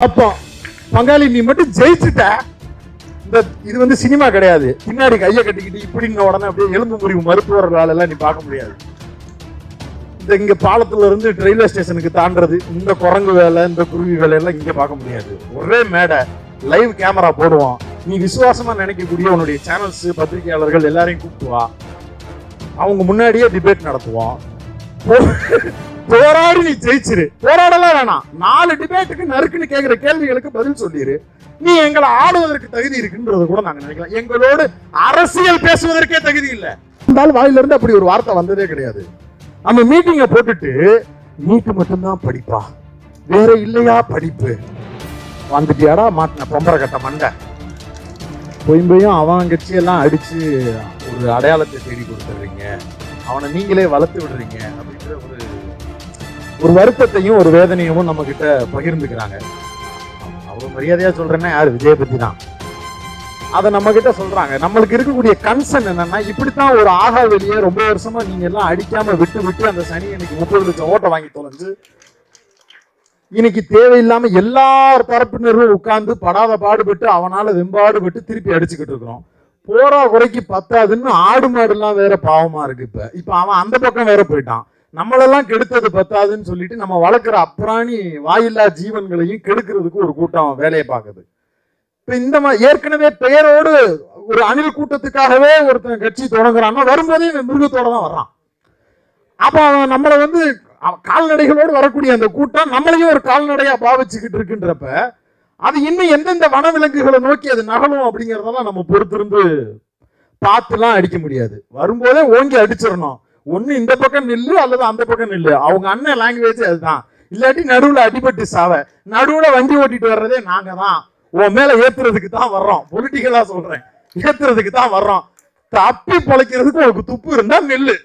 அப்போ பங்காளி நீ மட்டும் ஜெயிச்சுட்ட. இந்த இது வந்து சினிமா கிடையாது. பின்னாடி கையை கட்டிக்கிட்டு இப்படின்னு உடனே அப்படியே எலும்பு முறிவு மருத்துவர்களால் எல்லாம் நீ பார்க்க முடியாது. இந்த இங்க பாலத்துல இருந்து ரயில்வே ஸ்டேஷனுக்கு தாண்டறது இந்த குரங்கு வேலை இந்த குருவி வேலை எல்லாம் இங்க பார்க்க முடியாது. ஒரே மேடை. லைவ் கேமரா போடுவோம் நீ விசுவாசமா நினைக்கக்கூடிய உன்னுடைய சேனல்ஸ் பத்திரிகையாளர்கள் எல்லாரையும் கூப்பிட்டுவா அவங்க முன்னாடியே டிபேட் நடத்துவோம் போ- போராடி நீ ஜெயிச்சிரு. போராடலாம் வேணாம். நாலு டிபேட்டுக்கு நறுக்குன்னு கேட்கிற கேள்விகளுக்கு பதில் சொல்லிரு. நீ எங்களை ஆடுவதற்கு தகுதி இருக்குன்றது கூட நாங்க நினைக்கலாம். எங்களோடு அரசியல் பேசுவதற்கே தகுதி இல்லை. இருந்தாலும் வாயிலிருந்து அப்படி ஒரு வார்த்தை வந்ததே கிடையாது. நம்ம மீட்டிங்கை போட்டுட்டு நீட்டு மட்டும்தான் படிப்பா. வேற இல்லையா படிப்பு? வந்துட்டியாடா மாட்டின பொம்பரை கட்ட மண்டை. போயும் அவன் அவன் கட்சியெல்லாம் அடிச்சு ஒரு அடையாளத்தை தேடி கொடுத்துடுறீங்க. அவனை நீங்களே வளர்த்து விடுறீங்க அப்படின்ற ஒரு ஒரு வருத்தத்தையும் ஒரு வேதனையும் நம்ம கிட்ட பகிர்ந்துக்கிறாங்க. அவ்வளவு மரியாதையா சொல்றேன்னா யாரு? விஜய் பத்தி தான் அதை நம்ம கிட்ட சொல்றாங்க. நம்மளுக்கு இருக்கக்கூடிய கன்சர்ன் என்னன்னா இப்படித்தான் ஒரு ஆகா வெளியே ரொம்ப வருஷமா நீங்க எல்லாம் அடிக்காம விட்டு விட்டு அந்த சனி இன்னைக்கு முப்பது லட்சம் ஓட்டை வாங்கி தொலைஞ்சு இன்னைக்கு தேவையில்லாம எல்லார் தரப்பினரும் உட்கார்ந்து படாத பாடுபட்டு அவனால வெம்பாடுபட்டு திருப்பி அடிச்சுக்கிட்டு இருக்கிறோம். போறா குறைக்கு பத்தாதுன்னு ஆடு மாடுலாம் வேற பாவமா இருக்கு இப்ப. இப்ப அவன் அந்த பக்கம் வேற போயிட்டான். நம்மளெல்லாம் கெடுத்தது பத்தாதுன்னு சொல்லிட்டு நம்ம வளர்க்குற அப்புறாணி வாயில்லா ஜீவன்களையும் கெடுக்கிறதுக்கு ஒரு கூட்டம் வேலையை பார்க்குது. இப்போ இந்த மாதிரி ஏற்கனவே பெயரோடு ஒரு அணில் கூட்டத்துக்காகவே ஒருத்தன் கட்சி தொடங்குறான்னா வரும்போதே மிருகத்தோட தான் வர்றான். அப்போ அவன் நம்மளை வந்து கால்நடைகளோடு வரக்கூடிய அந்த கூட்டம் நம்மளையும் ஒரு கால்நடையா பாவிச்சுக்கிட்டு இருக்குன்றப்ப அது இன்னும் எந்தெந்த வனவிலங்குகளை நோக்கி அது நகலும் அப்படிங்கிறதெல்லாம் நம்ம பொறுத்திருந்து பார்த்துலாம் அடிக்க முடியாது. வரும்போதே ஓங்கி அடிச்சிடணும். ஒன்று இந்த பக்கம் நில்லு அல்லது அந்த பக்கம் நில்லு. அவங்க அண்ணன் லாங்குவேஜ் அதுதான். இல்லாட்டி நடுவில் அடிபட்டு சாவ. நடுவில் வண்டி ஓட்டிட்டு வர்றதே நாங்க தான். உன் மேலே ஏற்றுறதுக்கு தான் வர்றோம். பொலிட்டிக்கலாக சொல்கிறேன் ஏற்றுறதுக்கு தான் வர்றோம். தப்பி பொழைக்கிறதுக்கு உனக்கு துப்பு இருந்தால் நெல்லு.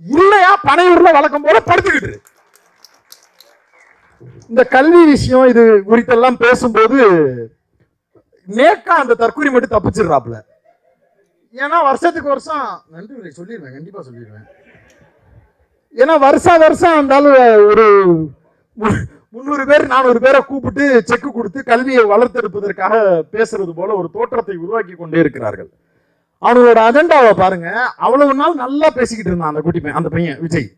இல்லையா? பனையூரில் வழக்கம் போல படுத்துக்கிட்டு இந்த கல்வி விஷயம் இது குறித்தெல்லாம் பேசும்போது நேக்கா அந்த தற்கொலை மட்டும் தப்பிச்சிடுறாப்புல. ஏன்னா வருஷத்துக்கு வருஷம் நன்றி சொல்லிடுவேன் கண்டிப்பாக சொல்லிடுவேன். ஏன்னா வருஷா வருஷம் இருந்தாலும் ஒரு மு- முந்நூறு பேர் நானூறு பேரை கூப்பிட்டு செக் கொடுத்து கல்வியை வளர்த்தெடுப்பதற்காக பேசுறது போல ஒரு தோற்றத்தை உருவாக்கி கொண்டே இருக்கிறார்கள். அவனோட அஜெண்டாவை பாருங்க. அவ்வளவு நாள் நல்லா பேசிக்கிட்டு இருந்தான் அந்த குட்டி பையன் அந்த பையன் விஜய்.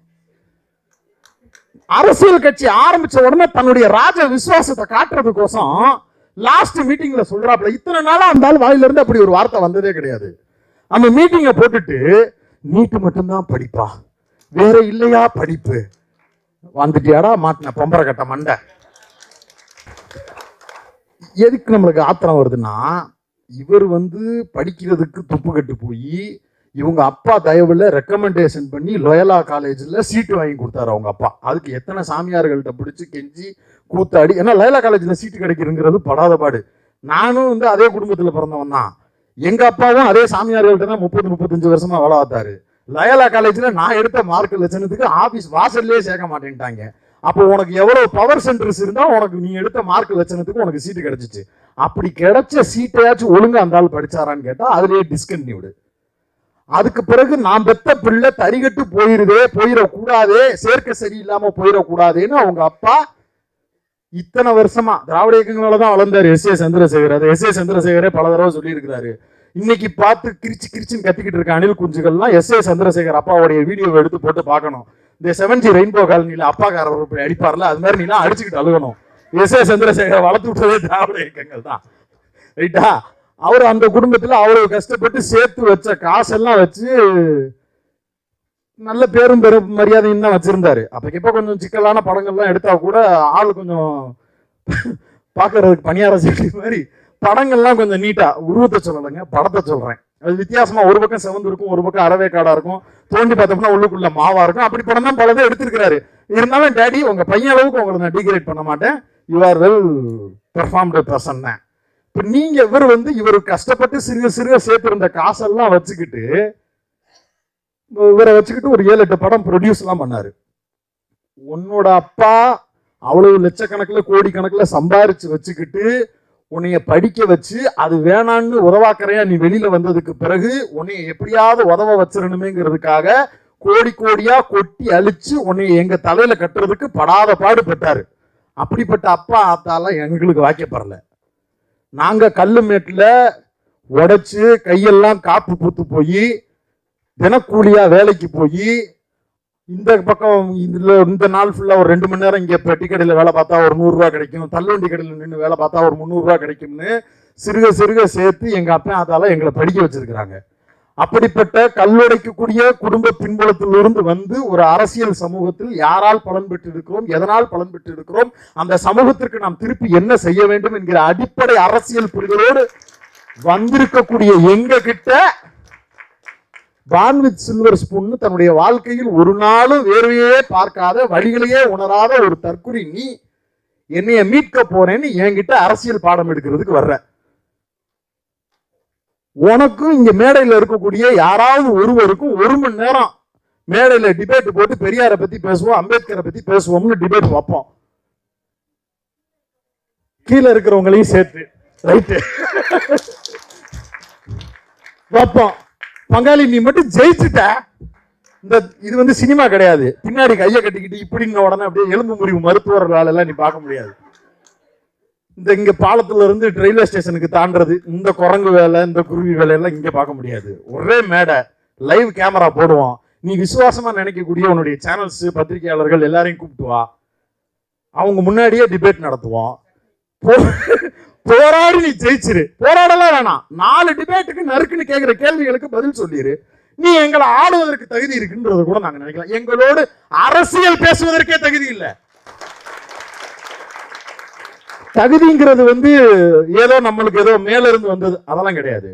அரசியல் கட்சி ஆரம்பிச்ச உடனே தன்னுடைய ராஜ விசுவாசத்தை காட்டுறதுக்கோசம் லாஸ்ட் மீட்டிங்ல சொல்றாப்ல இத்தனை நாளா அந்த ஆள் வாயில இருந்து அப்படி ஒரு வார்த்தை வந்ததே கிடையாது. அந்த மீட்டிங்கை போட்டுட்டு நீட்டு மட்டும்தான் படிப்பா. வேற இல்லையா படிப்பு? வந்துட்டியாடா மாட்டின பொம்பரை கட்ட மண்டை. எதுக்கு நம்மளுக்கு ஆத்திரம் வருதுன்னா இவர் வந்து படிக்கிறதுக்கு துப்பு கட்டு போய் இவங்க அப்பா தயவுல ரெக்கமெண்டேஷன் பண்ணி லொயலா காலேஜில் சீட்டு வாங்கி கொடுத்தாரு அவங்க அப்பா. அதுக்கு எத்தனை சாமியார்கள்ட்ட பிடிச்சி கெஞ்சி கூத்தாடி ஏன்னா லயலா காலேஜில் சீட்டு கிடைக்கிறங்கிறது படாத பாடு. நானும் வந்து அதே குடும்பத்தில் பிறந்தவன் தான். எங்கள் அப்பாவும் அதே சாமியார்கள்ட்ட தான் முப்பது முப்பத்தஞ்சு வருஷமாக வேலை பார்த்தாரு லயலா காலேஜில் நான் எடுத்த மார்க் லட்சணத்துக்கு ஆஃபீஸ் வாசல்லே சேர்க்க மாட்டேன்ட்டாங்க. அப்போ உனக்கு எவ்வளோ பவர் சென்டர்ஸ் இருந்தால் உனக்கு நீ எடுத்த மார்க் லட்சணத்துக்கு உனக்கு சீட்டு கிடச்சிச்சு. அப்படி கிடைச்ச சீட்டையாச்சும் ஒழுங்காக அந்த ஆள் படித்தாரான்னு கேட்டால் அதுலேயே டிஸ்கன்யூடு அதுக்கு பிறகு நான் பெத்த பிள்ளை தரிகட்டு போயிருதே போயிடக்கூடாதே சேர்க்க சரியில்லாமல் போயிடக்கூடாதேன்னு அவங்க அப்பா இத்தனை வருஷமா திராவிட இயக்கங்களால தான் வளர்ந்தார் எஸ் ஏ சந்திரசேகர். அது எஸ் ஏ சந்திரசேகரே பல தடவை சொல்லியிருக்கிறாரு. இன்னைக்கு பார்த்து கிரிச்சு கிரிச்சுன்னு கத்திக்கிட்டு இருக்க அணில் குஞ்சுகள்லாம் எஸ் ஏ சந்திரசேகர் அப்பாவுடைய வீடியோவை எடுத்து போட்டு பார்க்கணும். இந்த செவன் ஜி ரெயின்போ காலனில அப்பாக்காரர் இப்படி அடிப்பார்ல அது மாதிரி நீலாம் அடிச்சுக்கிட்டு அழுகணும். எஸ் ஏ சந்திரசேகர் வளர்த்து விட்டதே திராவிட இயக்கங்கள் தான். ரைட்டா அவர் அந்த குடும்பத்தில் அவ்வளவு கஷ்டப்பட்டு சேர்த்து வச்ச காசெல்லாம் வச்சு நல்ல பேரும் பெரும் மரியாதையும் தான் வச்சிருந்தாரு. இப்போ கொஞ்சம் சிக்கலான படங்கள்லாம் எடுத்தா கூட ஆள் கொஞ்சம் பார்க்கறதுக்கு பணியார செய்ய மாதிரி படங்கள்லாம் கொஞ்சம் நீட்டா உருவத்தை சொல்லலைங்க படத்தை சொல்றேன். அது வித்தியாசமா ஒரு பக்கம் செவந்து இருக்கும் ஒரு பக்கம் அறவே காடா இருக்கும். தோண்டி பார்த்தோம்னா உள்ளுக்குள்ள மாவா இருக்கும். அப்படி படம் தான் பலதை எடுத்திருக்கிறாரு. இருந்தாலும் டேடி உங்க பையன் அளவுக்கு உங்களை நான் டிகிரேட் பண்ண மாட்டேன். You are well performed person இப்போ நீங்க இவர் வந்து இவர் கஷ்டப்பட்டு சிறுக சிறுக சேர்த்திருந்த காசெல்லாம் வச்சுக்கிட்டு இவரை வச்சுக்கிட்டு ஒரு ஏழு எட்டு படம் ப்ரொடியூஸ்லாம் பண்ணார் பண்ணாரு. உன்னோட அப்பா அவ்வளவு லட்சக்கணக்கில் கோடிக்கணக்கில் சம்பாரிச்சு வச்சுக்கிட்டு உன்னைய படிக்க வச்சு அது வேணான்னு உதவாக்கறையா நீ வெளியில வந்ததுக்கு பிறகு உன்னைய எப்படியாவது உதவ வச்சிடணுமேங்கிறதுக்காக கோடி கோடியா கொட்டி அழிச்சு உன்னைய எங்க தலையில கட்டுறதுக்கு படாத பாடுபட்டாரு அப்படிப்பட்ட அப்பா ஆத்தாலாம் எங்களுக்கு வாக்கப்படல நாங்க கல்லு மேட்டில் உடைச்சு கையெல்லாம் காப்பு பூத்து போய் தினக்கூலியா வேலைக்கு போய் இந்த பக்கம் இதில் இந்த நாள் ஃபுல்லாக ஒரு ரெண்டு மணி நேரம் இங்கே பெட்டி கடையில் வேலை பார்த்தா ஒரு நூறுரூவா கிடைக்கும். தள்ளுவண்டி கடையில் நின்று வேலை பார்த்தா ஒரு முந்நூறுரூவா கிடைக்கும்னு சிறுக சிறுக சேர்த்து எங்கள் அப்பா அதால் எங்களை படிக்க வச்சிருக்கிறாங்க. அப்படிப்பட்ட கல்லுடைக்கக்கூடிய குடும்ப பின்புலத்திலிருந்து வந்து ஒரு அரசியல் சமூகத்தில் யாரால் பலன் பெற்று இருக்கிறோம் எதனால் பலன் பெற்று இருக்கிறோம் அந்த சமூகத்திற்கு நாம் திருப்பி என்ன செய்ய வேண்டும் என்கிற அடிப்படை அரசியல் புரிதலோடு வந்திருக்கக்கூடிய எங்க கிட்ட பான் வித் சில்வர் ஸ்பூன் தன்னுடைய வாழ்க்கையில் ஒரு நாளும் வேர்வையே பார்க்காத வழிகளையே உணராத ஒரு தற்குறி நீ என்னைய மீட்க போறேன்னு என்கிட்ட அரசியல் பாடம் எடுக்கிறதுக்கு வர்ற. உனக்கும் இங்க மேடையில் இருக்கக்கூடிய யாராவது ஒருவருக்கும் ஒரு மணி நேரம் மேடையில் டிபேட் போட்டு பெரியாரை பத்தி பேசுவோம் அம்பேத்கரை பத்தி பேசுவோம்னு டிபேட் வைப்போம். கீழே இருக்கிறவங்களையும் சேர்த்து ரைட்டு வைப்போம். பங்காளி நீ மட்டும் ஜெயிச்சுட்ட. இந்த இது வந்து சினிமா கிடையாது. பின்னாடி கையை கட்டிக்கிட்டு இப்படின்னு உடனே அப்படியே எலும்பு முறிவு மருத்துவர்களால் எல்லாம் நீ பார்க்க முடியாது. இந்த இங்க பாலத்துல இருந்து ரயில்வே ஸ்டேஷனுக்கு தாண்டது இந்த குரங்கு வேலை இந்த குருவி வேலை எல்லாம் இங்க பார்க்க முடியாது. ஒரே மேடை. லைவ் கேமரா போடுவோம் நீ விசுவாசமா நினைக்கக்கூடிய உன்னுடைய சேனல்ஸ் பத்திரிகையாளர்கள் எல்லாரையும் கூப்பிட்டு வா. அவங்க முன்னாடியே டிபேட் நடத்துவோம் போ- போராடி நீ ஜெயிச்சிரு. போராடலாம் வேணாம். நாலு டிபேட்டுக்கு நறுக்குன்னு கேட்கிற கேள்விகளுக்கு பதில் சொல்லிரு. நீ எங்களை ஆளுவதற்கு தகுதி இருக்குன்றத கூட நாங்க நினைக்கலாம். எங்களோடு அரசியல் பேசுவதற்கே தகுதி இல்லை. தகுதிங்கிறது வந்து ஏதோ நம்மளுக்கு ஏதோ மேல இருந்து வந்தது. அதெல்லாம் கிடையாது.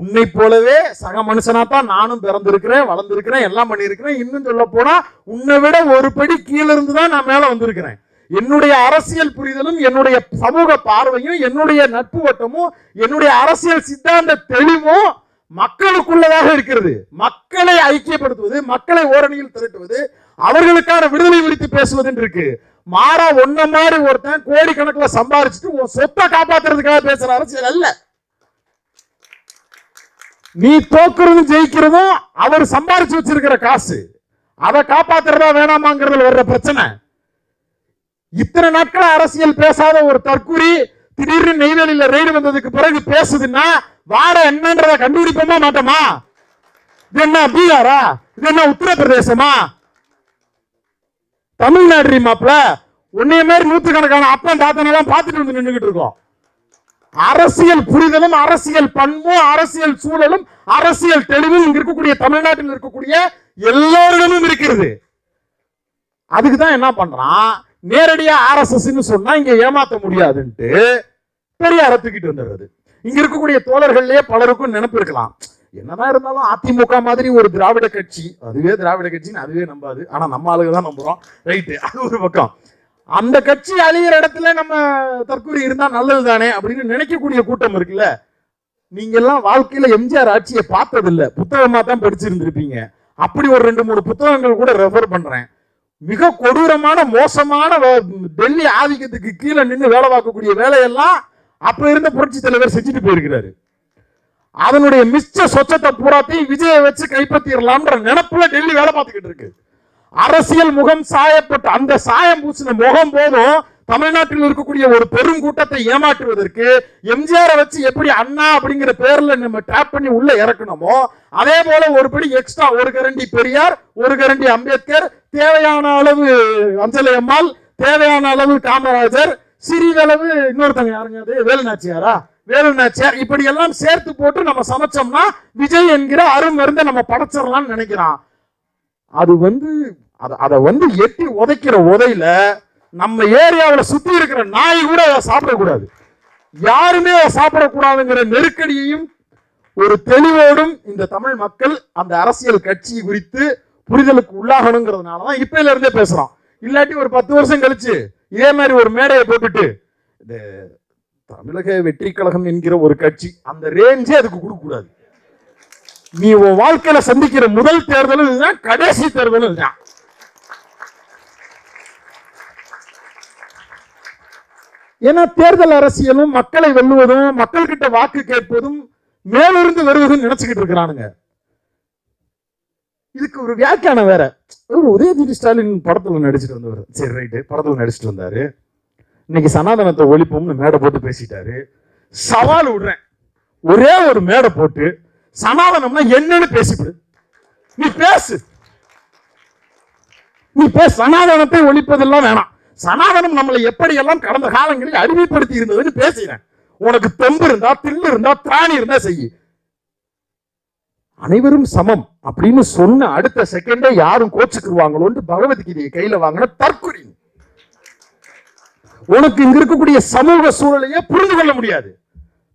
உன்னை போலவே சக மனுஷனா தான் நானும் பிறந்திருக்கிறேன் வளர்ந்திருக்கிறேன் எல்லாம் பண்ணியிருக்கிறேன். இன்னும் சொல்ல போனா உன்னை விட ஒரு படி கீழே இருந்து தான் நான் மேல வந்திருக்கிறேன். என்னுடைய அரசியல் புரிதலும் என்னுடைய சமூக பார்வையும் என்னுடைய நட்பு வட்டமும் என்னுடைய அரசியல் சித்தாந்த தெளிவும் மக்களுக்குள்ளதாக இருக்கிறது. மக்களை ஐக்கியப்படுத்துவது மக்களை ஓரணியில் திரட்டுவது அவர்களுக்கான விடுதலை குறித்து பேசுவது இருக்கு. மாறா ஒன்ன மாதிரி ஒருத்தன் கோடிக்கணக்கில் சம்பாரிச்சுட்டு உன் சொத்தை காப்பாத்துறதுக்காக பேசுற அரசியல் அல்ல. நீ தோக்குறதும் ஜெயிக்கிறதும் அவர் சம்பாரிச்சு வச்சிருக்கிற காசு. அதை காப்பாத்துறதா வேணாமாங்கிறதுல வர்ற பிரச்சனை. இத்தனை நாட்கள் அரசியல் பேசாத ஒரு தற்கூரி திடீர்னு நெய்வேலியில ரெய்டு வந்ததுக்கு பிறகு பேசுதுன்னா வாட என்னன்றத கண்டுபிடிப்போமா மாட்டோமா? இது என்ன பீகாரா? இது என்ன உத்தரப்பிரதேசமா? தமிழ்நாடு மாப்ள உன்னைய மாதிரி நூற்றுக்கணக்கான அப்பன் தாத்தன் எல்லாம் பார்த்துட்டு வந்து நின்றுகிட்டு இருக்கோம். அரசியல் புரிதலும் அரசியல் பண்பும் அரசியல் சூழலும் அரசியல் தெளிவும் இங்க இருக்கக்கூடிய தமிழ்நாட்டில் இருக்கக்கூடிய எல்லோரிடமும் இருக்கிறது. அதுக்கு தான் என்ன பண்றான்? நேரடியா ஆர்எஸ்எஸ்ன்னு சொன்னா இங்க ஏமாத்த முடியாதுன்ட்டு பெரியார தூக்கிட்டு வந்துடுறது இங்க இருக்கக்கூடிய தோழர்கள்லயே பலருக்கும் நினைப்பு இருக்கலாம். என்னதான் இருந்தாலும் அதிமுக மாதிரி ஒரு திராவிட கட்சி அதுவே திராவிட கட்சின்னு அதுவே நம்பாது. ஆனா நம்ம ஆளுங்க தான் நம்புறோம். ரைட்டு அது ஒரு பக்கம். அந்த கட்சி அழியிற இடத்துல நம்ம தற்கொலை இருந்தா நல்லது தானே அப்படின்னு நினைக்கக்கூடிய கூட்டம் இருக்குல்ல. நீங்க எல்லாம் வாழ்க்கையில எம்ஜிஆர் ஆட்சியை பார்த்ததில்ல. புத்தகமாக புத்தகமா தான் படிச்சிருந்திருப்பீங்க. அப்படி ஒரு ரெண்டு மூணு புத்தகங்கள் கூட ரெஃபர் பண்றேன். மிக கொடூரமான மோசமான டெல்லி ஆதிக்கத்துக்கு கீழே நின்று வேலை பார்க்கக்கூடிய வேலையெல்லாம் அப்ப இருந்த புரட்சி தலைவர் செஞ்சுட்டு போயிருக்கிறாரு. அதனுடைய மிச்ச சொச்சத்தை பூராத்தையும் விஜயை வச்சு கைப்பற்றிடலாம்ன்ற நினைப்புல டெல்லி வேலை பார்த்துக்கிட்டு இருக்கு. அரசியல் முகம் சாயப்பட்ட அந்த சாயம் பூசின முகம் போதும் தமிழ்நாட்டில் இருக்கக்கூடிய ஒரு பெரும் கூட்டத்தை ஏமாற்றுவதற்கு எம்ஜிஆரை வச்சு எப்படி அண்ணா அப்படிங்கிற பேர்ல நம்ம டேப் பண்ணி உள்ள இறக்கணுமோ அதே போல ஒரு படி எக்ஸ்ட்ரா ஒரு கரண்டி பெரியார் ஒரு கரண்டி அம்பேத்கர் தேவையான அளவு அஞ்சலி அம்மாள் தேவையான அளவு காமராஜர் சிறிதளவு இன்னொருத்தங்க யாருங்க அது? வேலுநாச்சியாரா? வேலுநாச்சியார். இப்படி எல்லாம் சேர்த்து போட்டு நம்ம சமைச்சோம்னா விஜய் என்கிற அருமருந்தை நம்ம படைச்சிடலாம்னு நினைக்கிறான். அது வந்து அதை அதை வந்து எட்டி உதைக்கிற உதையில நம்ம ஏரியாவுல சுத்தி இருக்கிற நாய் கூட அதை சாப்பிடக்கூடாது. யாருமே அதை சாப்பிடக்கூடாதுங்கிற நெருக்கடியையும் ஒரு தெளிவோடும் இந்த தமிழ் மக்கள் அந்த அரசியல் கட்சி குறித்து புரிதலுக்கு உள்ளாகணுங்கிறதுனால தான் இப்பையில இருந்தே பேசுறோம் இல்லாட்டி ஒரு பத்து வருஷம் கழிச்சு இதே மாதிரி ஒரு மேடையை போட்டுட்டு இந்த தமிழக வெற்றி கழகம் என்கிற ஒரு கட்சி அந்த ரேஞ்சே அதுக்கு கொடுக்க கூடாது நீ உன் வாழ்க்கையில சந்திக்கிற முதல் தேர்தலும் இதுதான் கடைசி தேர்தலும் இதுதான். ஏன்னா தேர்தல் அரசியலும் மக்களை வெல்லுவதும் மக்கள்கிட்ட வாக்கு கேட்பதும் மேலிருந்து வருவதும் நினைச்சுக்கிட்டு இருக்கிறானுங்க. இதுக்கு ஒரு வியாக்கியானம் வேற. உதயநிதி ஸ்டாலின் படத்துல நடிச்சிட்டு வந்தவர். சரி ரைட்டு படத்துல நடிச்சிட்டு வந்தாரு. இன்னைக்கு சனாதனத்தை ஒழிப்போம்னு மேடை போட்டு பேசிட்டாரு. சவால் விடுறேன். ஒரே ஒரு மேடை போட்டு சனாதனம்னா என்னன்னு பேசிவிடு. நீ பேசு. நீ பேச. சனாதனத்தை ஒழிப்பதெல்லாம் வேணாம். சனாதனம் நம்மளை எப்படியெல்லாம் கடந்த காலங்களில் அறிமைப்படுத்தி இருந்ததுன்னு பேசினேன். உனக்கு தெம்பு இருந்தா தில்லு இருந்தா திராணி இருந்தா செய்யு. அனைவரும் சமம் அப்படின்னு சொன்ன அடுத்த செகண்டே யாரும் கோச்சுக்குருவாங்களோன்னு பகவத்கீதையை கையில வாங்கின தற்குறி உனக்கு இங்க இருக்கக்கூடிய சமூக சூழலையே புரிந்து கொள்ள முடியாது.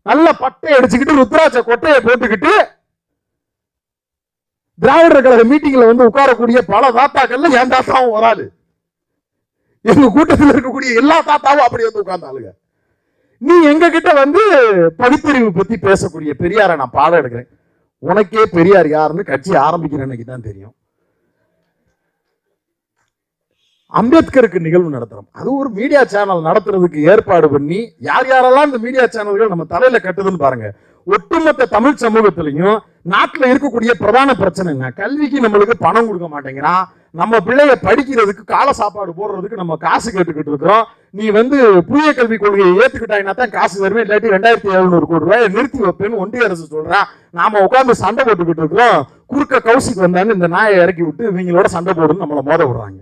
நல்ல பட்டை அடிச்சுக்கிட்டு ருத்ராட்ச கொட்டையை போட்டுக்கிட்டு திராவிடர் கழக மீட்டிங்ல வந்து உட்காரக்கூடிய பல தாத்தாக்கள்ல என் தாத்தாவும் வராது எங்க கூட்டத்தில் இருக்கக்கூடிய எல்லா தாத்தாவும் அப்படி வந்து உட்கார்ந்தாளுங்க. நீ எங்க கிட்ட வந்து பகுத்தறிவு பத்தி பேசக்கூடிய பெரியாரை நான் பாடம் எடுக்கிறேன். உனக்கே பெரியார் யாருன்னு கட்சி ஆரம்பிக்கிற அன்னைக்கு தான் தெரியும். அம்பேத்கருக்கு நிகழ்வு நடத்துறோம் அது ஒரு மீடியா சேனல் நடத்துறதுக்கு ஏற்பாடு பண்ணி யார் யாரெல்லாம் இந்த மீடியா சேனல்கள் நம்ம தலையில கட்டுதுன்னு பாருங்க. ஒட்டுமொத்த தமிழ் சமூகத்திலையும் நாட்டுல இருக்கக்கூடிய பிரதான பிரச்சனை என்ன கல்விக்கு நம்மளுக்கு பணம் கொடுக்க மாட்டேங்கிறான். நம்ம பிள்ளைய படிக்கிறதுக்கு கால சாப்பாடு போடுறதுக்கு நம்ம காசு கேட்டுக்கிட்டு இருக்கிறோம். நீ வந்து புதிய கல்விக் கொள்கையை ஏத்துக்கிட்டாங்கன்னா தான் காசு தருவேன் இல்லாட்டி ரெண்டாயிரத்தி எழுநூறு கோடி ரூபாய் நிறுத்தி வைப்பேன்னு ஒன்றிய அரசு சொல்றான். நாம உட்காந்து சண்டை போட்டுக்கிட்டு இருக்கிறோம். குறுக்க கவுசிக்கு வந்தான்னு இந்த நாயை இறக்கி விட்டு இவங்களோட சண்டை போடுன்னு நம்மளை மோத விடுறாங்க.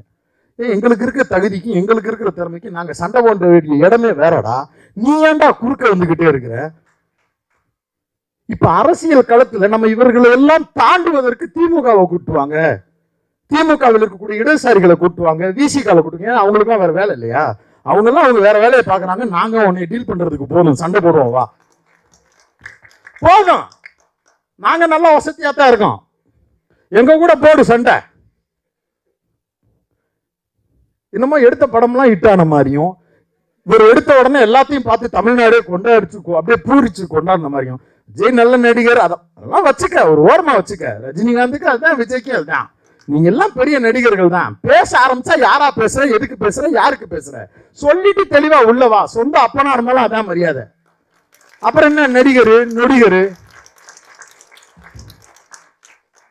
எங்களுக்கு இருக்கிற தகுதிக்கு எங்களுக்கு இருக்கிற திறமைக்கு நாங்கள் சண்டை போட வேண்டிய இடமே வேறடா. நீ ஏன்டா குறுக்க வந்துகிட்டே இருக்கிற? இப்ப அரசியல் களத்துல நம்ம இவர்களை எல்லாம் தாண்டுவதற்கு திமுகவை கூட்டுவாங்க. திமுகவில் இருக்கக்கூடிய இடதுசாரிகளை கூட்டுவாங்க விசிகால கூட்டுங்க அவங்களுக்குலாம் வேற வேலை இல்லையா? அவங்கெல்லாம் அவங்க வேற வேலையை பார்க்குறாங்க. நாங்க உன்னை டீல் பண்றதுக்கு போதும். சண்டை போடுவோம் வா. போதும். நாங்க நல்லா வசதியா தான் இருக்கோம். எங்க கூட போடு சண்டை. என்னமோ எடுத்த படம்லாம் ஹிட் ஆன மாதிரியும் இவர் எடுத்த உடனே எல்லாத்தையும் பார்த்து தமிழ்நாடே கொண்டாடிச்சு அப்படியே பூரிச்சு கொண்டாடின மாதிரியும். ஜெய் நல்ல நடிகர் அதெல்லாம் வச்சுக்க ஒரு ஓரமா வச்சுக்க. ரஜினிகாந்துக்கு அதுதான் விஜய்க்கு அதுதான். நீங்க எல்லாம் பெரிய நடிகர்கள் தான் பேச ஆரம்பிச்சா யாரா பேசுற எதுக்கு பேசுற யாருக்கு பேசுற? சொல்லிட்டு தெளிவா உள்ளவா சொந்த அப்பனா இருந்தாலும் அதான் மரியாதை. அப்புறம் என்ன நடிகர் நொடிகர்?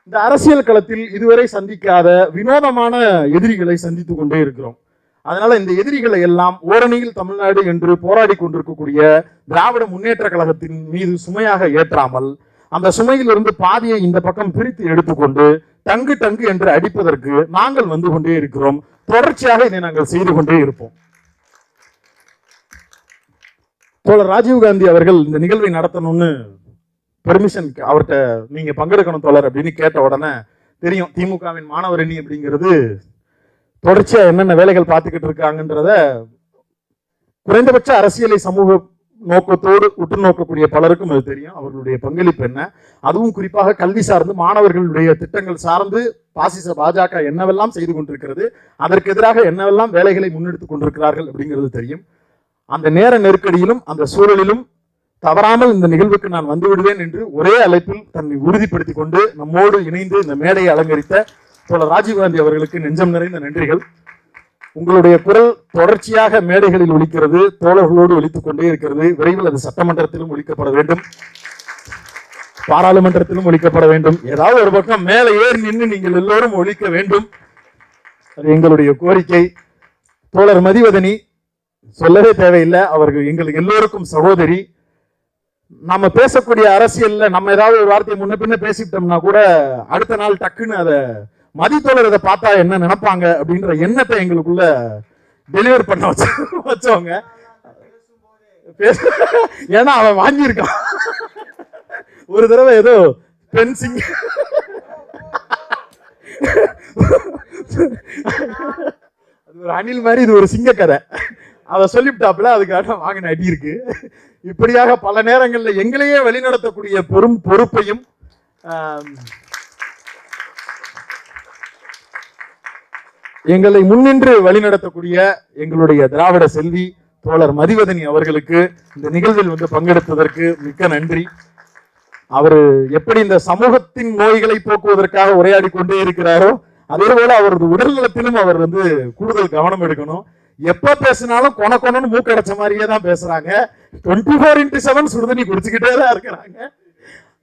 இந்த அரசியல் களத்தில் இதுவரை சந்திக்காத வினோதமான எதிரிகளை சந்தித்துக் கொண்டே இருக்கிறோம். அதனால இந்த எதிரிகளை எல்லாம் ஓரணியில் தமிழ்நாடு என்று போராடி கொண்டிருக்கக்கூடிய திராவிட முன்னேற்ற கழகத்தின் மீது சுமையாக ஏற்றாமல் அந்த சுமையிலிருந்து பாதியை இந்த பக்கம் பிரித்து எடுத்துக்கொண்டு டங்கு டங்கு என்று அடிப்பதற்கு நாங்கள் வந்து கொண்டே இருக்கிறோம். தொடர்ச்சியாக இதை நாங்கள் செய்து கொண்டே இருப்போம். தோழர் ராஜீவ்காந்தி அவர்கள் இந்த நிகழ்வை நடத்தணும்னு பெர்மிஷன் அவர்கிட்ட நீங்க பங்கெடுக்கணும் தோழர் அப்படின்னு கேட்ட உடனே தெரியும் திமுகவின் மாணவர் அணி அப்படிங்கிறது தொடர்ச்சியா என்னென்ன வேலைகள் பார்த்துக்கிட்டு இருக்காங்கன்றத குறைந்தபட்ச அரசியலை சமூக நோக்கத்தோடு உற்று நோக்கக்கூடிய பலருக்கும் அது தெரியும். அவர்களுடைய பங்களிப்பு என்ன? அதுவும் குறிப்பாக கல்வி சார்ந்து மாணவர்களுடைய திட்டங்கள் சார்ந்து பாசிச பாஜக என்னவெல்லாம் செய்து கொண்டிருக்கிறது அதற்கு எதிராக என்னவெல்லாம் வேலைகளை முன்னெடுத்துக் கொண்டிருக்கிறார்கள் அப்படிங்கிறது தெரியும். அந்த நேர நெருக்கடியிலும் அந்த சூழலிலும் தவறாமல் இந்த நிகழ்வுக்கு நான் வந்து விடுவேன் என்று ஒரே அழைப்பில் தன்னை உறுதிப்படுத்திக் கொண்டு நம்மோடு இணைந்து இந்த மேடையை அலங்கரித்த தோழர் ராஜீவ்காந்தி அவர்களுக்கு நெஞ்சம் நிறைந்த நன்றிகள். உங்களுடைய குரல் தொடர்ச்சியாக மேடைகளில் ஒழிக்கிறது தோழர்களோடு ஒழித்துக் கொண்டே இருக்கிறது. விரைவில் அது சட்டமன்றத்திலும் ஒழிக்கப்பட வேண்டும். பாராளுமன்றத்திலும் ஒழிக்கப்பட வேண்டும். ஏதாவது ஒரு பக்கம் மேலே ஏறி நின்று நீங்கள் எல்லோரும் ஒழிக்க வேண்டும். அது எங்களுடைய கோரிக்கை. தோழர் மதிவதனி சொல்லவே தேவையில்லை. அவர்கள் எங்களுக்கு எல்லோருக்கும் சகோதரி. நம்ம பேசக்கூடிய அரசியல்ல நம்ம ஏதாவது ஒரு வார்த்தையை முன்ன பின்ன பேசிட்டோம்னா கூட அடுத்த நாள் டக்குன்னு அதை மதித்தோழர் இதை பார்த்தா என்ன நினைப்பாங்க அப்படின்ற எண்ணத்தை எங்களுக்குள்ள டெலிவர் பண்ண வச்ச வச்சவங்க. ஏன்னா அவன் வாங்கியிருக்கான். ஒரு தடவை ஏதோ பென்சிங் அது ஒரு அணில் மாதிரி இது ஒரு சிங்க கதை அதை சொல்லிவிட்டாப்புல அதுக்காக வாங்கின அடி இருக்கு. இப்படியாக பல நேரங்களில் எங்களையே வழிநடத்தக்கூடிய பெரும் பொறுப்பையும் எங்களை முன்னின்று வழிநடத்தக்கூடிய எங்களுடைய திராவிட செல்வி தோழர் மதிவதனி அவர்களுக்கு இந்த நிகழ்வில் வந்து பங்கெடுத்ததற்கு மிக்க நன்றி. அவர் எப்படி இந்த சமூகத்தின் நோய்களை போக்குவதற்காக உரையாடி கொண்டே இருக்கிறாரோ அதே போல அவரது உடல் நலத்திலும் அவர் வந்து கூடுதல் கவனம் எடுக்கணும். எப்ப பேசினாலும் கொன கொனன்னு மூக்கடைச்ச மாதிரியே தான் பேசுறாங்க. டுவெண்ட்டி ஃபோர் இன்ட்டு செவன் சுடுதண்ணி குடிச்சுக்கிட்டே தான் இருக்கிறாங்க.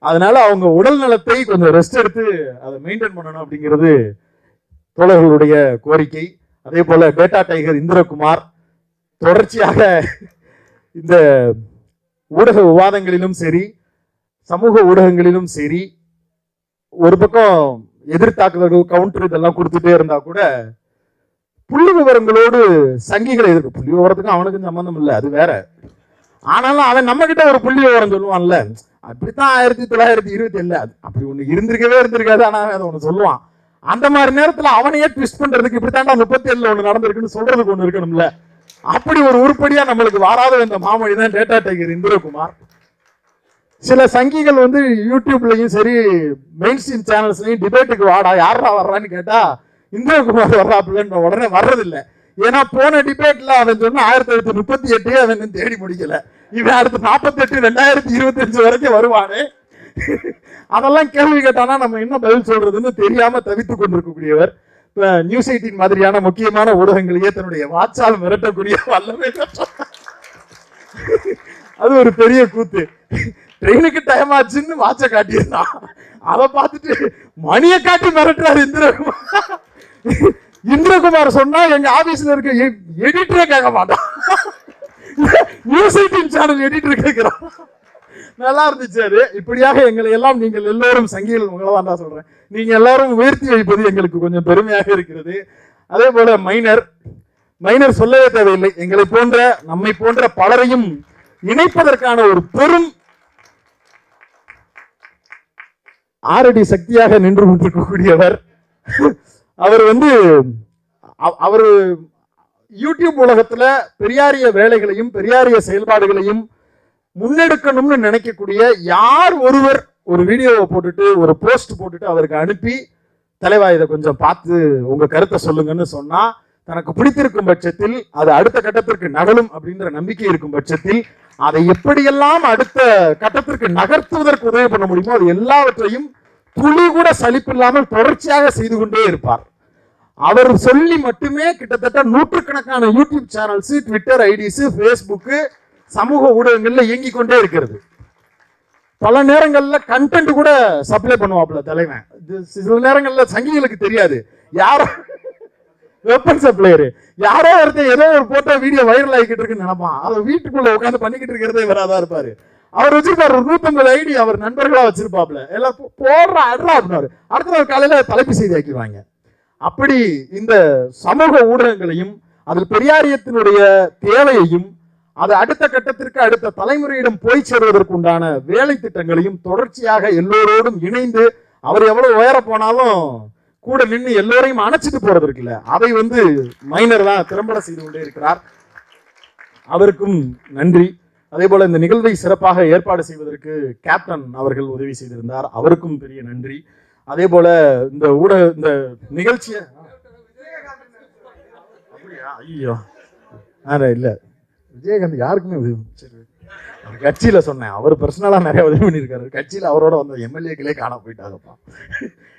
அதனால அவங்க உடல் நலத்தை கொஞ்சம் ரெஸ்ட் எடுத்து அதை மெயின்டைன் பண்ணணும் அப்படிங்கிறது தோழர்களுடைய கோரிக்கை. அதே போல பேட்டா டைகர் இந்திரகுமார் தொடர்ச்சியாக இந்த ஊடக விவாதங்களிலும் சரி சமூக ஊடகங்களிலும் சரி ஒரு பக்கம் எதிர்த்தாக்குதல்கள் கவுண்டர் இதெல்லாம் கொடுத்துட்டே இருந்தா கூட புள்ளி விவரங்களோடு சங்கிகளை எதிர்க்க புள்ளி விவரத்துக்கும் அவனுக்கும் சம்மந்தம் இல்லை அது வேற. ஆனாலும் அவன் நம்ம கிட்ட ஒரு புள்ளி விவரம் சொல்லுவான்ல. அப்படித்தான் ஆயிரத்தி தொள்ளாயிரத்தி இருபத்தி ஏழுல அப்படி ஒண்ணு இருந்திருக்கவே இருந்திருக்காது ஆனா அவன் அதை ஒண்ணு சொல்லுவான். அந்த மாதிரி நேரத்துல அவனையே ட்விஸ்ட் பண்றதுக்கு இப்படித்தாண்டா முப்பத்தி ஏழுல ஒண்ணு நடந்திருக்குன்னு சொல்றதுக்கு ஒண்ணு இருக்கணும்ல? அப்படி ஒரு உருப்படியா நம்மளுக்கு வாராத இந்த மாமொழி தான் டேட்டா டைகர் இந்திரகுமார். சில சங்கிகள் வந்து யூடியூப்லயும் சரி மெயின் ஸ்ட்ரீம் சேனல்ஸ்லயும் டிபேட்டுக்கு வாடா யாரா வர்றான்னு கேட்டா இந்திரகுமார் வர்றாப்புலன்னு உடனே வர்றதில்லை. ஏன்னா போன டிபேட்ல அவன் சொன்ன ஆயிரத்தி தொள்ளாயிரத்தி முப்பத்தி எட்டு அவன் தேடி முடிக்கல. இவன் அடுத்து நாற்பத்தெட்டு ரெண்டாயிரத்தி இருபத்தஞ்சு வரைக்கும் வருவானே. அதெல்லாம் கேள்வி கேட்டானா நம்ம என்ன பதில் சொல்றதுன்னு தெரியாம தவித்துக் கொண்டிருக்கக்கூடியவர். இப்ப நியூஸ் எயிட்டின் மாதிரியான முக்கியமான ஊடகங்களையே தன்னுடைய வாட்சால் மிரட்டக்கூடிய வல்லமை அது ஒரு பெரிய கூத்து. ட்ரெயினுக்கு டைம் ஆச்சுன்னு வாட்ச காட்டியிருந்தான் அதை பார்த்துட்டு மணியை காட்டி மிரட்டுறாரு இந்திரகுமார். இந்திரகுமார் சொன்னா எங்க ஆபீஸ்ல இருக்க எடிட்டரே கேட்க மாட்டான். நியூஸ் எயிட்டின் சேனல் எடிட்டர் கேட்கிறான். நல்லா இருந்துச்சு அது. இப்படியாக எங்களை எல்லாம் நீங்கள் எல்லோரும் சங்கிகள் உங்களை தான் சொல்றேன். நீங்க எல்லாரும் உயர்த்தி வைப்பது எங்களுக்கு கொஞ்சம் பெருமையாக இருக்கிறது. அதே போல மைனர் மைனர் சொல்லவே தேவையில்லை. எங்களை போன்ற நம்மை போன்ற பலரையும் இணைப்பதற்கான ஒரு பெரும் ஆரடி சக்தியாக நின்று கொண்டிருக்கக்கூடியவர். அவர் வந்து அவர் யூடியூப் உலகத்துல பெரியாரிய வேலைகளையும் பெரியாரிய செயல்பாடுகளையும் முன்னெடுக்கணும்னு நினைக்கக்கூடிய யார் ஒருவர் ஒரு வீடியோவை போட்டுட்டு ஒரு போஸ்ட் போட்டுட்டு அவருக்கு அனுப்பி தலைவா இதை கொஞ்சம் பார்த்து உங்க கருத்தை சொல்லுங்கன்னு சொன்னா தனக்கு பிடித்திருக்கும் பட்சத்தில் அது அடுத்த கட்டத்திற்கு நகலும் அப்படின்ற நம்பிக்கை இருக்கும் பட்சத்தில் அதை எப்படியெல்லாம் அடுத்த கட்டத்திற்கு நகர்த்துவதற்கு உதவி பண்ண முடியுமோ அது எல்லாவற்றையும் துளி கூட சலிப்பில்லாமல் தொடர்ச்சியாக செய்து கொண்டே இருப்பார். அவர் சொல்லி மட்டுமே கிட்டத்தட்ட நூற்றுக்கணக்கான YouTube channels Twitter IDs Facebook சமூக ஊடகங்கள்ல இயங்கிக் கொண்டே இருக்கிறது. பல நேரங்கள்ல கண்டென்ட் கூட சப்ளை பண்ணுவாப்ல தலைவன். சில நேரங்களில் சங்கிகளுக்கு தெரியாது. யாரோ வெப்பன் சப்ளையர் யாரோ ஒருத்தன் ஏதோ ஒரு போட்டோ வீடியோ வைரல் ஆகிக்கிட்டு இருக்குன்னு நினைப்பான். அதை வீட்டுக்குள்ள உட்காந்து பண்ணிக்கிட்டு இருக்கிறதே வராதா இருப்பாரு. அவர் வச்சிருப்பாரு ஒரு நூத்தம்பது ஐடி அவர் நண்பர்களா வச்சிருப்பாப்ல எல்லாம் போடுற அடுறா அப்படின்னாரு அடுத்த நாள் காலையில தலைப்பு செய்தி ஆக்கிடுவாங்க. அப்படி இந்த சமூக ஊடகங்களையும் அதில் பெரியாரியத்தினுடைய தேவையையும் அது அடுத்த கட்டத்திற்கு அடுத்த தலைமுறையிடம் போய் சேர்வதற்கு உண்டான வேலை திட்டங்களையும் தொடர்ச்சியாக எல்லோரோடும் இணைந்து அவர் எவ்வளவு உயர போனாலும் கூட நின்று எல்லோரையும் அணைச்சிட்டு போறது இருக்குல்ல அதை வந்து மைனர் தான் திறம்பட செய்து கொண்டே இருக்கிறார். அவருக்கும் நன்றி. அதே போல இந்த நிகழ்வை சிறப்பாக ஏற்பாடு செய்வதற்கு கேப்டன் அவர்கள் உதவி செய்திருந்தார். அவருக்கும் பெரிய நன்றி. அதே போல இந்த ஊடக இந்த நிகழ்ச்சியை அப்படியா? ஐயோ. ஆனா இல்ல. விஜயகாந்த் யாருக்குமே உதவி சரி அவர் கட்சியில் சொன்னேன். அவர் பர்சனலாக நிறைய உதவி பண்ணியிருக்காரு. கட்சியில் அவரோட வந்த எம்எல்ஏக்களே காண போயிட்டாங்கப்பா.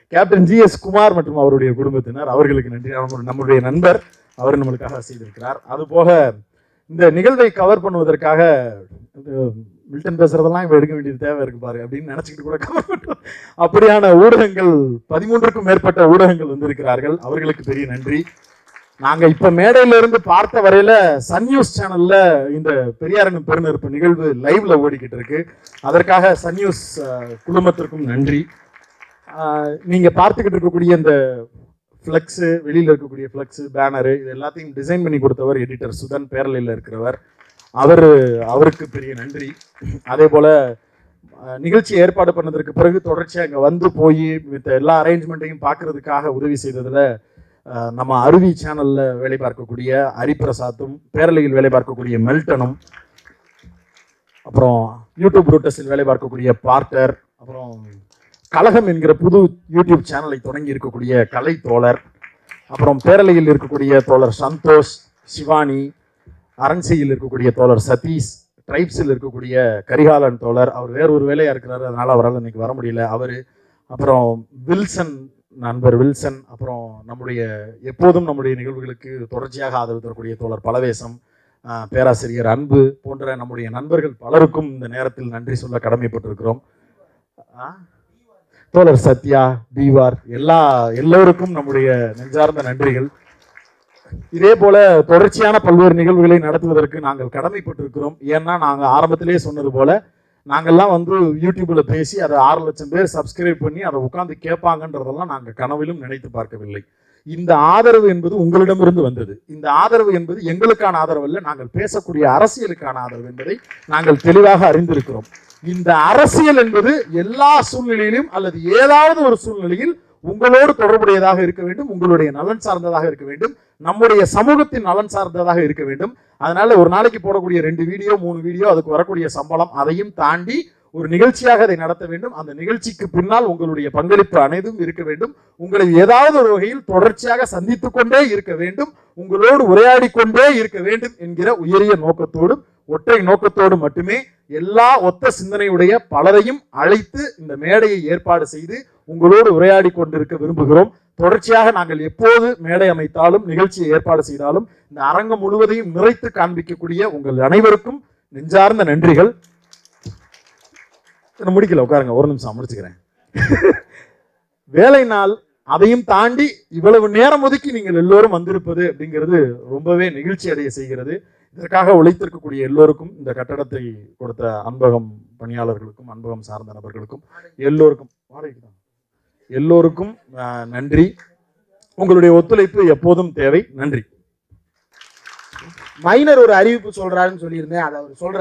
கேப்டன் ஜி எஸ் குமார் மற்றும் அவருடைய குடும்பத்தினர் அவர்களுக்கு நன்றி. நம்ம- நம்முடைய நண்பர். அவர் நம்மளுக்காக செய்திருக்கிறார். அது போக இந்த நிகழ்வை கவர் பண்ணுவதற்காக மில்டன் பேசுறதெல்லாம் இப்போ எடுக்க வேண்டியது தேவை இருக்கு பாரு அப்படின்னு நினைச்சுக்கிட்டு கூட கவர் பண்றோம் அப்படியான ஊடகங்கள் பதிமூன்றுக்கும் மேற்பட்ட ஊடகங்கள் வந்திருக்கிறார்கள். அவர்களுக்கு பெரிய நன்றி. நாங்க இப்ப மேடையில இருந்து பார்த்த வரையில சன் நியூஸ் சேனல்ல இந்த பெரியாரனும் பெருநெருப்பு நிகழ்வு லைவ்ல ஓடிக்கிட்டு இருக்கு. அதற்காக சன் நியூஸ் குடும்பத்திற்கும் குழுமத்திற்கும் நன்றி. நீங்க பார்த்துக்கிட்டு இருக்கக்கூடிய இந்த ஃப்ளெக்ஸு வெளியில இருக்கக்கூடிய ஃப்ளெக்ஸு பேனரு இது எல்லாத்தையும் டிசைன் பண்ணி கொடுத்தவர் எடிட்டர் சுதன் பேரலையில் இருக்கிறவர். அவர் அவருக்கு பெரிய நன்றி. அதே போல நிகழ்ச்சி ஏற்பாடு பண்ணதற்கு பிறகு தொடர்ச்சியாக அங்கே வந்து போய் மித்த எல்லா அரேஞ்ச்மெண்ட்டையும் பார்க்கறதுக்காக உதவி செய்ததில் நம்ம அருவி சேனல்ல வேலை பார்க்கக்கூடிய ஹரிபிரசாத்தும் பேரலையில் வேலை பார்க்கக்கூடிய மெல்டனும் அப்புறம் யூடியூப் ரூட்டஸில் வேலை பார்க்கக்கூடிய பார்ட்டர் அப்புறம் கழகம் என்கிற புது யூடியூப் சேனலை தொடங்கி இருக்கக்கூடிய கலை தோழர் அப்புறம் பேரலையில் இருக்கக்கூடிய தோழர் சந்தோஷ் சிவானி அரண்சையில் இருக்கக்கூடிய தோழர் சதீஷ் ட்ரைப்ஸில் இருக்கக்கூடிய கரிகாலன் தோழர் அவர் வேற ஒரு வேலையா இருக்கிறாரு அதனால் அவரால் இன்னைக்கு வர முடியல. அவர் அப்புறம் வில்சன் நண்பர் வில்சன் அப்புறம் நம்முடைய எப்போதும் நம்முடைய நிகழ்வுகளுக்கு தொடர்ச்சியாக ஆதரவு தரக்கூடிய தோழர் பலவேசம் பேராசிரியர் அன்பு போன்ற நம்முடைய நண்பர்கள் பலருக்கும் இந்த நேரத்தில் நன்றி சொல்ல கடமைப்பட்டிருக்கிறோம். தோழர் சத்யா பீவார் எல்லா எல்லோருக்கும் நம்முடைய நெஞ்சார்ந்த நன்றிகள். இதே போல தொடர்ச்சியான பல்வேறு நிகழ்வுகளை நடத்துவதற்கு நாங்கள் கடமைப்பட்டிருக்கிறோம். ஏன்னா நாங்கள் ஆரம்பத்திலேயே சொன்னது போல நாங்கெல்லாம் வந்து யூடியூப்பில் பேசி அதை ஆறு லட்சம் பேர் சப்ஸ்கிரைப் பண்ணி அதை உட்காந்து கேட்பாங்கன்றதெல்லாம் நாங்கள் கனவிலும் நினைத்து பார்க்கவில்லை. இந்த ஆதரவு என்பது உங்களிடமிருந்து வந்தது. இந்த ஆதரவு என்பது எங்களுக்கான ஆதரவு அல்ல நாங்கள் பேசக்கூடிய அரசியலுக்கான ஆதரவு என்பதை நாங்கள் தெளிவாக அறிந்திருக்கிறோம். இந்த அரசியல் என்பது எல்லா சூழ்நிலையிலும் அல்லது ஏதாவது ஒரு சூழ்நிலையில் உங்களோடு தொடர்புடையதாக இருக்க வேண்டும் உங்களுடைய நலன் சார்ந்ததாக இருக்க வேண்டும். நம்முடைய சமூகத்தின் நலன் சார்ந்ததாக இருக்க வேண்டும். அதனால ஒரு நாளைக்கு போடக்கூடிய ரெண்டு வீடியோ மூணு வீடியோ அதுக்கு வரக்கூடிய சம்பளம் அதையும் தாண்டி ஒரு நிகழ்ச்சியாக அதை நடத்த வேண்டும். அந்த நிகழ்ச்சிக்கு பின்னால் உங்களுடைய பங்களிப்பு அனைத்தும் இருக்க வேண்டும். உங்களை ஏதாவது ஒரு வகையில் தொடர்ச்சியாக சந்தித்துக் கொண்டே இருக்க வேண்டும். உங்களோடு உரையாடி கொண்டே இருக்க வேண்டும் என்கிற உயரிய நோக்கத்தோடும் ஒற்றை நோக்கத்தோடு மட்டுமே எல்லா ஒத்த சிந்தனையுடைய பலரையும் அழைத்து இந்த மேடையை ஏற்பாடு செய்து உங்களோடு உரையாடி கொண்டிருக்க விரும்புகிறோம். தொடர்ச்சியாக நாங்கள் எப்போது மேடை அமைத்தாலும் நிகழ்ச்சியை ஏற்பாடு செய்தாலும் இந்த அரங்கம் முழுவதையும் நிறைத்து காண்பிக்கக்கூடிய உங்கள் அனைவருக்கும் நெஞ்சார்ந்த நன்றிகள். முடிக்கல உட்காருங்க ஒரு நிமிஷம் முடிச்சுக்கிறேன் வேலை நாள் அதையும் தாண்டி இவ்வளவு நேரம் ஒதுக்கி நீங்கள் எல்லோரும் வந்திருப்பது அப்படிங்கிறது ரொம்பவே நிகழ்ச்சி அடைய செய்கிறது. இதற்காக உழைத்திருக்கக்கூடிய எல்லோருக்கும் இந்த கட்டடத்தை கொடுத்த அன்பகம் பணியாளர்களுக்கும் அன்பகம் சார்ந்த நபர்களுக்கும் எல்லோருக்கும் வாடகைக்கு தான். எல்லோருக்கும் நன்றி. உங்களுடைய ஒத்துழைப்பு எப்போதும் தேவை. நன்றி. மைனர் ஒரு அறிவிப்பு சொல்றாருன்னு சொல்லியிருந்தேன். அதை அவர் சொல்ற